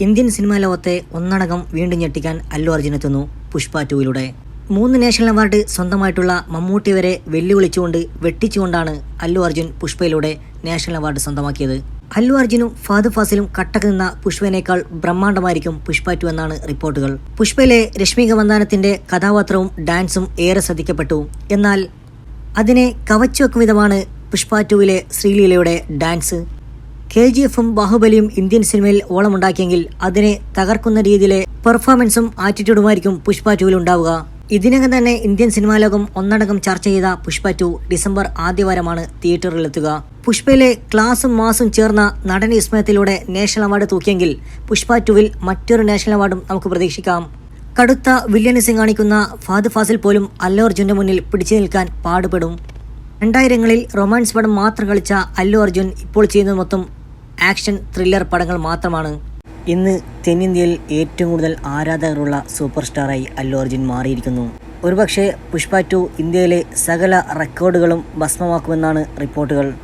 Indian cinema ലോകത്തെ ഒന്നടങ്കം വീണ്ടും ഞെട്ടിക്കാൻ അല്ലു അർജുൻ എത്തുന്നു പുഷ്പ ടൂയിലൂടെ. മൂന്ന് നാഷണൽ അവാർഡ് സ്വന്തമായിട്ടുള്ള മമ്മൂട്ടി വരെ വെല്ലുവിളിച്ചുകൊണ്ട് വെട്ടിച്ചുകൊണ്ടാണ് അല്ലു അർജുൻ പുഷ്പയിലൂടെ നാഷണൽ അവാർഡ് സ്വന്തമാക്കിയത്. അല്ലു അർജുനും ഫാദു ഫാസിലും കട്ടക്ക് നിന്ന പുഷ്പനേക്കാൾ ബ്രഹ്മാണ്ഡമായിരിക്കും പുഷ്പ ടു എന്നാണ് റിപ്പോർട്ടുകൾ. പുഷ്പയിലെ രശ്മിക വന്ദാനത്തിന്റെ കഥാപാത്രവും ഡാൻസും ഏറെ ശ്രദ്ധിക്കപ്പെട്ടു. എന്നാൽ അതിനെ കവച്ചുവെക്കും വിധമാണ് പുഷ്പ ടുവിലെ ശ്രീലീലയുടെ ഡാൻസ്. കെ ജി എഫും ബാഹുബലിയും ഇന്ത്യൻ സിനിമയിൽ ഓളമുണ്ടാക്കിയെങ്കിൽ അതിനെ തകർക്കുന്ന രീതിയിലെ പെർഫോമൻസും ആറ്റിറ്റ്യൂഡുമായിരിക്കും പുഷ്പ ടുവിലുണ്ടാവുക ഇതിനകം തന്നെ ഇന്ത്യൻ സിനിമാ ലോകം ഒന്നടങ്കം ചർച്ച ചെയ്ത പുഷ്പ ടു ഡിസംബർ ആദ്യവാരമാണ് തിയേറ്ററിലെത്തുക. പുഷ്പയിലെ ക്ലാസും മാസും ചേർന്ന നടൻ വിസ്മയത്തിലൂടെ നാഷണൽ അവാർഡ് തൂക്കിയെങ്കിൽ പുഷ്പ ടുവിൽ മറ്റൊരു നാഷണൽ അവാർഡും നമുക്ക് പ്രതീക്ഷിക്കാം. കടുത്ത വില്ലനിസം കാണിക്കുന്ന ഫാദ് ഫാസിൽ പോലും അല്ലു അർജുന്റെ മുന്നിൽ പിടിച്ചു നിൽക്കാൻ പാടുപെടും. രണ്ടായിരങ്ങളിൽ റൊമാൻസ് പടം മാത്രം കളിച്ച അല്ലു അർജുൻ ഇപ്പോൾ ചെയ്യുന്നത് മൊത്തം ആക്ഷൻ ത്രില്ലർ പടങ്ങൾ മാത്രമാണ്. ഇന്ന് തെന്നിന്ത്യയിൽ ഏറ്റവും കൂടുതൽ ആരാധകരുള്ള സൂപ്പർ സ്റ്റാറായി അല്ലു അർജുൻ മാറിയിരിക്കുന്നു. ഒരുപക്ഷെ പുഷ്പ ടു ഇന്ത്യയിലെ സകല റെക്കോർഡുകളും ഭസ്മമാക്കുമെന്നാണ് റിപ്പോർട്ടുകൾ.